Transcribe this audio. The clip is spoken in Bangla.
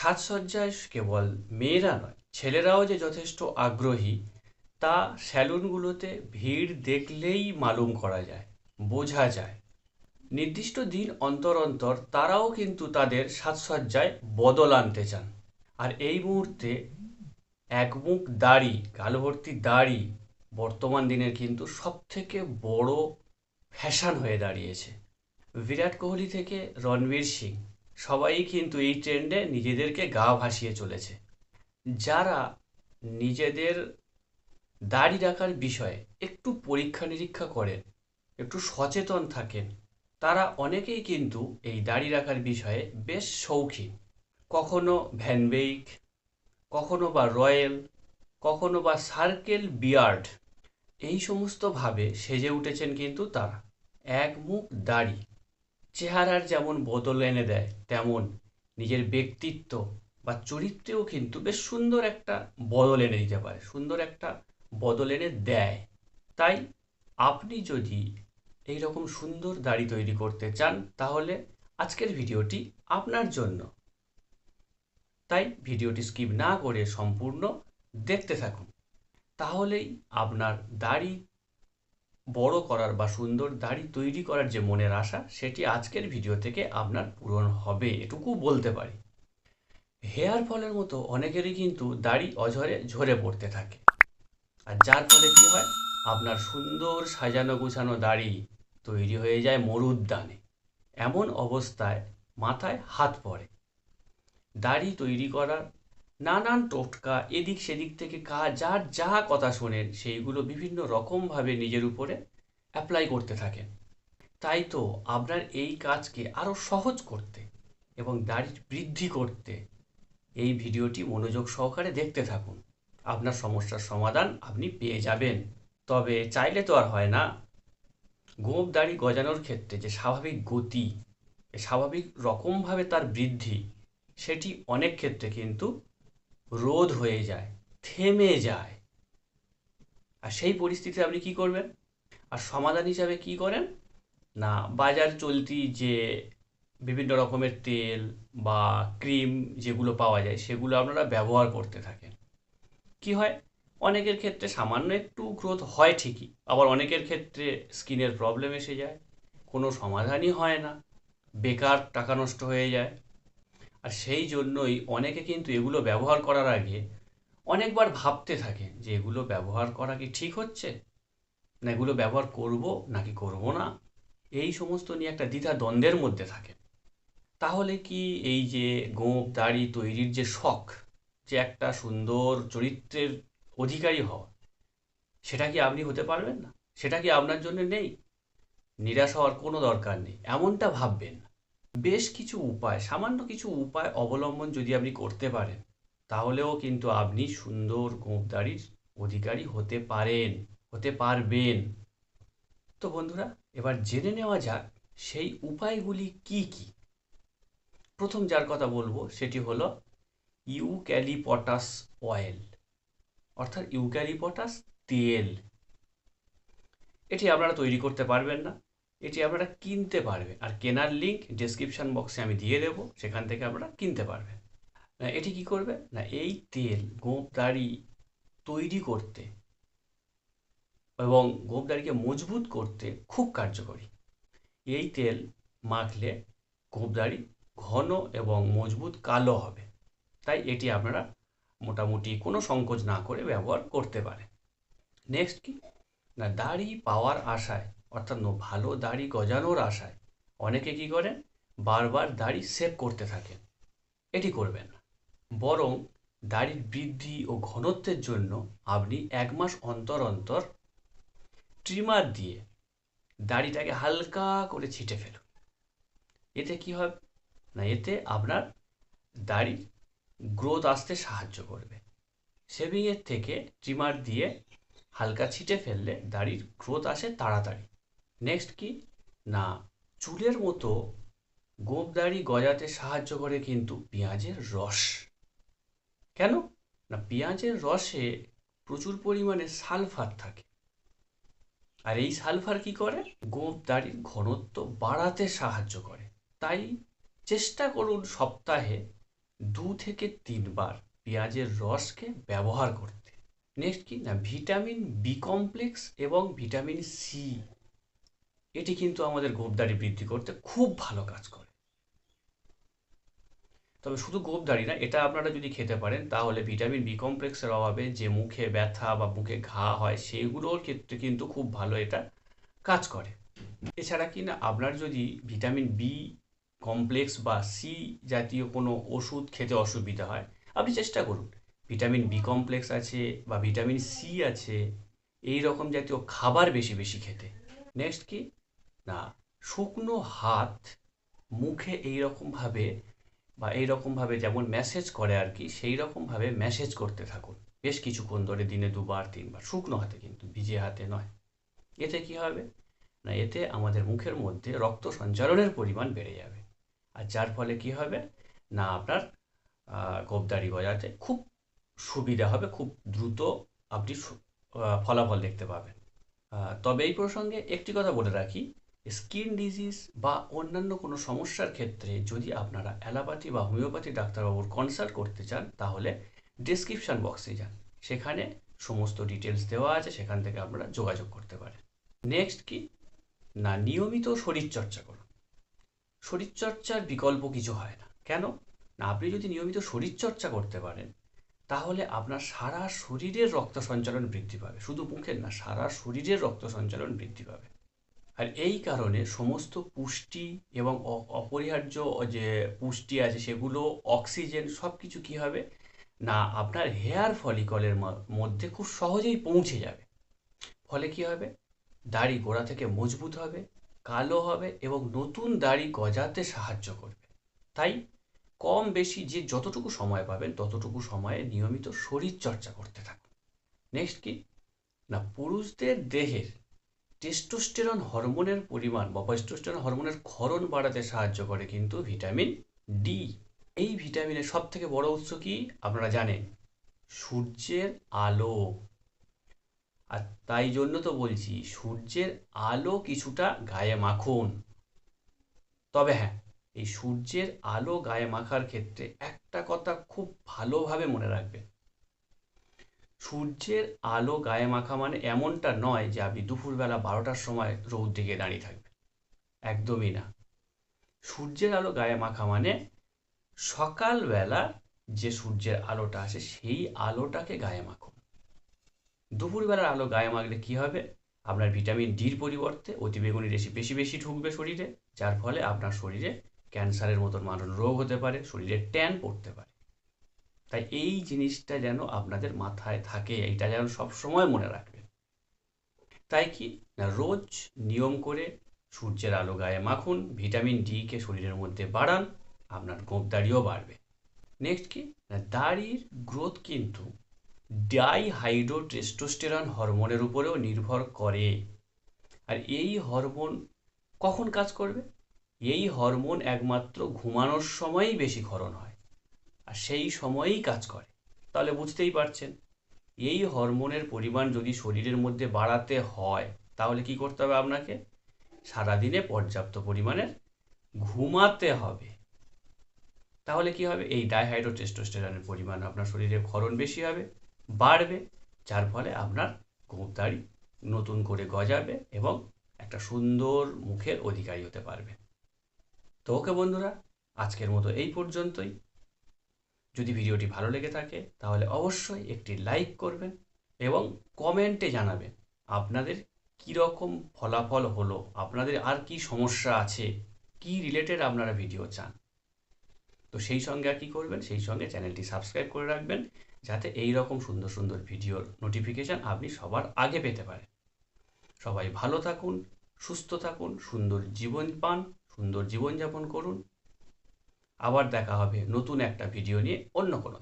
সাজসজ্জায় কেবল মেয়েরা নয়, ছেলেরাও যে যথেষ্ট আগ্রহী, তা স্যালুনগুলোতে ভিড় দেখলেই মালুম করা যায়, বোঝা যায়। নির্দিষ্ট দিন অন্তর অন্তর তারাও কিন্তু তাদের সাজসজ্জায় বদল আনতে চান। আর এই মুহূর্তে একমুখ দাড়ি গাল ভর্তি দাড়ি বর্তমান দিনের কিন্তু সবথেকে বড় ফ্যাশন হয়ে দাঁড়িয়েছে। বিরাট কোহলি থেকে রণবীর সিং। সবাই কিন্তু এই ট্রেন্ডে নিজেদেরকে গা ভাসিয়ে চলেছে। যারা নিজেদের দাড়ি রাখার বিষয়ে একটু পরীক্ষা নিরীক্ষা করেন, একটু সচেতন থাকেন, তারা অনেকেই কিন্তু এই দাড়ি রাখার বিষয়ে বেশ শৌখিন। কখনো ভ্যানবেইক কখনো বা রয়্যাল কখনো বা সার্কেল বিয়ার্ড এই সমস্তভাবে সেজে উঠেছেন কিন্তু তারা। এক মুখ দাড়ি চেহারার যেমন বদল এনে দেয়, তেমন নিজের ব্যক্তিত্ব বা চরিত্রেও কিন্তু বেশ সুন্দর একটা বদল এনে দিতে পারে, সুন্দর একটা বদল এনে দেয়। তাই আপনি যদি এই রকম সুন্দর দাড়ি তৈরি করতে চান, তাহলে আজকের ভিডিওটি আপনার জন্য। তাই ভিডিওটি স্কিপ না করে সম্পূর্ণ দেখতে থাকুন। তাহলেই আপনার দাড়ি বড় করার বা সুন্দর দাড়ি তৈরি করার যে মনের আশা, সেটি আজকের ভিডিও থেকে আপনার পূরণ হবে, এটুকু বলতে পারি। হেয়ার ফলের মতো অনেকেরই কিন্তু দাড়ি অঝরে ঝরে পড়তে থাকে। আর যার ফলে কী হয়? আপনার সুন্দর সাজানো গুছানো দাড়ি তৈরি হয়ে যায় মরুদ্যানে এমন অবস্থায় মাথায় হাত পড়ে। দাড়ি তৈরি করার নানান টোটকা, এদিক সেদিক থেকে কা যার যা কথা শোনেন, সেইগুলো বিভিন্ন রকমভাবে নিজের উপরে অ্যাপ্লাই করতে থাকেন। তাই তো আপনার এই কাজকে আরও সহজ করতে এবং দাড়ির বৃদ্ধি করতে এই ভিডিওটি মনোযোগ সহকারে দেখতে থাকুন। আপনার সমস্যার সমাধান আপনি পেয়ে যাবেন। তবে চাইলে তো আর হয় না। গোপ দাড়ি গজানোর ক্ষেত্রে যে স্বাভাবিক গতি, স্বাভাবিক রকমভাবে তার বৃদ্ধি, সেটি অনেক ক্ষেত্রে কিন্তু রোধ হয়ে যায়, থেমে যায়। আর সেই পরিস্থিতিতে আপনি কি করবেন? আর সমাধান হিসাবে কি করেন? না, বাজার চলতি যে বিভিন্ন রকমের তেল বা ক্রিম যেগুলো পাওয়া যায়, সেগুলো আপনারা ব্যবহার করতে থাকেন। কি হয়? অনেকের ক্ষেত্রে সামান্য একটু গ্রোথ হয় ঠিকই, আবার অনেকের ক্ষেত্রে স্কিনের প্রবলেম এসে যায়। কোনো সমাধানই হয় না। বেকার টাকা নষ্ট হয়ে যায়। আর সেই জন্যই অনেকে কিন্তু এগুলো ব্যবহার করার আগে অনেকবার ভাবতে থাকে যে এগুলো ব্যবহার করা কি ঠিক হচ্ছে? না এগুলো ব্যবহার করব নাকি করব না? এই সমস্ত নিয়ে একটা দ্বিধা দ্বন্দ্বের মধ্যে থাকে তাহলে কি এই যে গোঁপ দাড়ি তৈরির যে শখ, যে একটা সুন্দর চরিত্রের অধিকারী হওয়া, সেটা কি আপনি হতে পারবেন না? সেটা কি আপনার জন্য নেই? নিরাশ হওয়ার কোনো দরকার নেই। এমনটা ভাববেন না। বেশ কিছু উপায়, সামান্য কিছু উপায় অবলম্বন যদি আপনি করতে পারেন, তাহলেও কিন্তু আপনি সুন্দর গোঁপদারির অধিকারী হতে পারেন, হতে পারবেন। তো বন্ধুরা, এবার জেনে নেওয়া যাক সেই উপায়গুলি কি কি? প্রথম যার কথা বলব সেটি হলো ইউক্যালিপটাস অয়েল, অর্থাৎ ইউক্যালিপটাস তেল। এটি আপনারা তৈরি করতে পারবেন না। এটি আপনারা কিনতে পারবেন। আর কেনার লিঙ্ক ডিসক্রিপশান বক্সে আমি দিয়ে দেব, সেখান থেকে আপনারা কিনতে পারবেন। না, এটি কি করবে? না, এই তেল গোপ দাড়ি তৈরি করতে এবং গোপ দাড়িকে মজবুত করতে খুব কার্যকরী। এই তেল মাখলে গোপ দাড়ি ঘন এবং মজবুত কালো হবে। তাই এটি আপনারা মোটামুটি কোনো সংকোচ না করে ব্যবহার করতে পারে নেক্সট কি? না, দাড়ি পাওয়ার আশায় অর্থাৎ ভালো দাড়ি গজানোর আশায় অনেকে কি করেন? বারবার দাড়ি সেভ করতে থাকেন। এটি করবেন না। বরং দাড়ির বৃদ্ধি ও ঘনত্বের জন্য আপনি এক মাস অন্তর অন্তর ট্রিমার দিয়ে দাড়িটাকে হালকা করে ছিটে ফেলুন। এতে কি হবে না, এতে আপনার দাড়ির গ্রোথ আসতে সাহায্য করবে। শেভিংয়ের থেকে ট্রিমার দিয়ে হালকা ছিটে ফেললে দাড়ির গ্রোথ আসে তাড়াতাড়ি। নেক্সট কি? না, চুলের মতো গোপ গজাতে সাহায্য করে কিন্তু পেঁয়াজের রস। কেন? না, পেঁয়াজের রসে প্রচুর পরিমাণে সালফার থাকে। আর এই সালফার কি করে? গোপ দাড়ির ঘনত্ব বাড়াতে সাহায্য করে। তাই চেষ্টা করুন সপ্তাহে দু থেকে তিনবার পেঁয়াজের রসকে ব্যবহার করতে। নেক্সট কি? না, ভিটামিন বি কমপ্লেক্স এবং ভিটামিন সি এটি কিন্তু আমাদের গোপদাড়ি বৃদ্ধি করতে খুব ভালো কাজ করে। তবে শুধু গোপদাড়ি না, এটা আপনারা যদি খেতে পারেন, তাহলে ভিটামিন বি কমপ্লেক্সের অভাবে যে মুখে ব্যথা বা মুখে ঘা হয়, সেগুলোর ক্ষেত্রে কিন্তু খুব ভালো এটা কাজ করে। এছাড়া কি না, আপনার যদি ভিটামিন বি কমপ্লেক্স বা সি জাতীয় কোনো ওষুধ খেতে অসুবিধা হয়, আপনি চেষ্টা করুন। ভিটামিন বি কমপ্লেক্স আছে বা ভিটামিন সি আছে, এই রকম জাতীয় খাবার বেশি বেশি খেতে। নেক্সট কি? না, শুকনো হাত মুখে এই রকমভাবে বা এই রকমভাবে যেমন ম্যাসেজ করে আর কি সেই রকমভাবে ম্যাসেজ করতে থাকুন। বেশ কিছুক্ষণ ধরে দিনে দুবার, তিনবার, শুকনো হাতে কিন্তু, ভিজে হাতে নয়। এতে কি হবে? না, এতে আমাদের মুখের মধ্যে রক্ত সঞ্চালনের পরিমাণ বেড়ে যাবে। আর যার ফলে কি হবে? না, আপনার গোপদাড়ি গজাতে খুব সুবিধা হবে, খুব দ্রুত আপনি ফলাফল দেখতে পাবেন। তবে এই প্রসঙ্গে একটি কথা বলে রাখি। স্কিন ডিজিজ বা অন্যান্য কোনো সমস্যার ক্ষেত্রে যদি আপনারা অ্যালোপ্যাথি বা হোমিওপ্যাথি ডাক্তারবাবুর কনসাল্ট করতে চান, তাহলে ডিসক্রিপশান বক্সে যান। সেখানে সমস্ত ডিটেলস দেওয়া আছে, সেখান থেকে আপনারা যোগাযোগ করতে পারেন। নেক্সট কি? না, নিয়মিত শরীরচর্চা করুন। শরীরচর্চার বিকল্প কিছু হয় না। কেন? না, আপনি যদি নিয়মিত শরীরচর্চা করতে পারেন, তাহলে আপনার সারা শরীরের রক্ত সঞ্চালন বৃদ্ধি পাবে। শুধু মুখের না, সারা শরীরের রক্ত সঞ্চালন বৃদ্ধি পাবে। আর এই কারণে সমস্ত পুষ্টি এবং অপরিহার্য যে পুষ্টি আছে সেগুলো অক্সিজেন সব কিছু কী হবে? না, আপনার হেয়ার ফলিকলের মধ্যে খুব সহজেই পৌঁছে যাবে। ফলে কি হবে? দাড়ি গোড়া থেকে মজবুত হবে, কালো হবে এবং নতুন দাড়ি গজাতে সাহায্য করবে। তাই কম বেশি যে যতটুকু সময় পাবেন ততটুকু সময়ে নিয়মিত শরীর চর্চা করতে থাকুন। নেক্সট কি? না, পুরুষদের দেহের টেস্টোস্টেরন হরমোনের পরিমাণ বা টেস্টোস্টেরন হরমোনের ক্ষরণ বাড়াতে সাহায্য করে কিন্তু ভিটামিন ডি এই ভিটামিনের সব থেকে বড় উৎস কি? আপনারা জানেন, সূর্যের আলো। আর তাই জন্য তো বলছি, সূর্যের আলো কিছুটা গায়ে মাখুন। তবে হ্যাঁ এই সূর্যের আলো গায়ে মাখার ক্ষেত্রে একটা কথা খুব ভালোভাবে মনে রাখবেন। সূর্যের আলো গায়ে মাখা মানে এমনটা নয় যে আপনি দুপুরবেলা বারোটার সময় রৌদ দিকে দাঁড়িয়ে থাকবেন। একদমই না। সূর্যের আলো গায়ে মাখা মানে সকালবেলা যে সূর্যের আলোটা আসে, সেই আলোটাকে গায়ে মাখুন। দুপুরবেলার আলো গায়ে মাখলে কী হবে? আপনার ভিটামিন ডির পরিবর্তে অতিবেগুনি রেশি বেশি বেশি ঢুকবে শরীরে, যার ফলে আপনার শরীরে ক্যান্সারের মতন মানুষ রোগ হতে পারে, শরীরে ট্যান পড়তে পারে। তাই এই জিনিসটা যেন আপনাদের মাথায় থাকে, এইটা যেন সবসময় মনে রাখবেন তাই কি? না, রোজ নিয়ম করে সূর্যের আলো গায়ে মাখুন, ভিটামিন ডিকে শরীরের মধ্যে বাড়ান, আপনার গোপ দাড়িও বাড়বে। নেক্সট কি? না, দাড়ির গ্রোথ কিন্তু ডাইহাইড্রোটেস্টোস্টেরন হরমোনের উপরেও নির্ভর করে। আর এই হরমোন কখন কাজ করবে? এই হরমোন একমাত্র ঘুমানোর সময়ই বেশি ক্ষরণ হয়। আর সেই সময়েই কাজ করে। তাহলে বুঝতেই পারছেন, এই হরমোনের পরিমাণ যদি শরীরের মধ্যে বাড়াতে হয়, তাহলে কি করতে হবে আপনাকে? সারাদিনে পর্যাপ্ত পরিমাণের ঘুমাতে হবে। তাহলে কি হবে? এই ডাইহাইড্রোটেস্টোস্টেরনের পরিমাণ আপনার শরীরে ক্ষরণ বেশি হবে, বাড়বে, যার ফলে আপনার গোঁপদাড়ি নতুন করে গজাবে এবং একটা সুন্দর মুখের অধিকারী হতে পারবে তো ওকে বন্ধুরা, আজকের মতো এই পর্যন্তই। যদি ভিডিওটি ভালো লেগে থাকে, তাহলে অবশ্যই একটি লাইক করবেন এবং কমেন্টে জানাবেন আপনাদের কীরকম ফলাফল হলো, আপনাদের আর কি সমস্যা আছে, কি রিলেটেড আপনারা ভিডিও চান। তো সেই সঙ্গে আর কী করবেন, সেই সঙ্গে চ্যানেলটি সাবস্ক্রাইব করে রাখবেন, যাতে এই রকম সুন্দর সুন্দর ভিডিওর নোটিফিকেশান আপনি সবার আগে পেতে পারেন। সবাই ভালো থাকুন, সুস্থ থাকুন, সুন্দর জীবন পান, সুন্দর জীবনযাপন করুন। আবার দেখা হবে নতুন একটা ভিডিও নিয়ে অন্য কোনো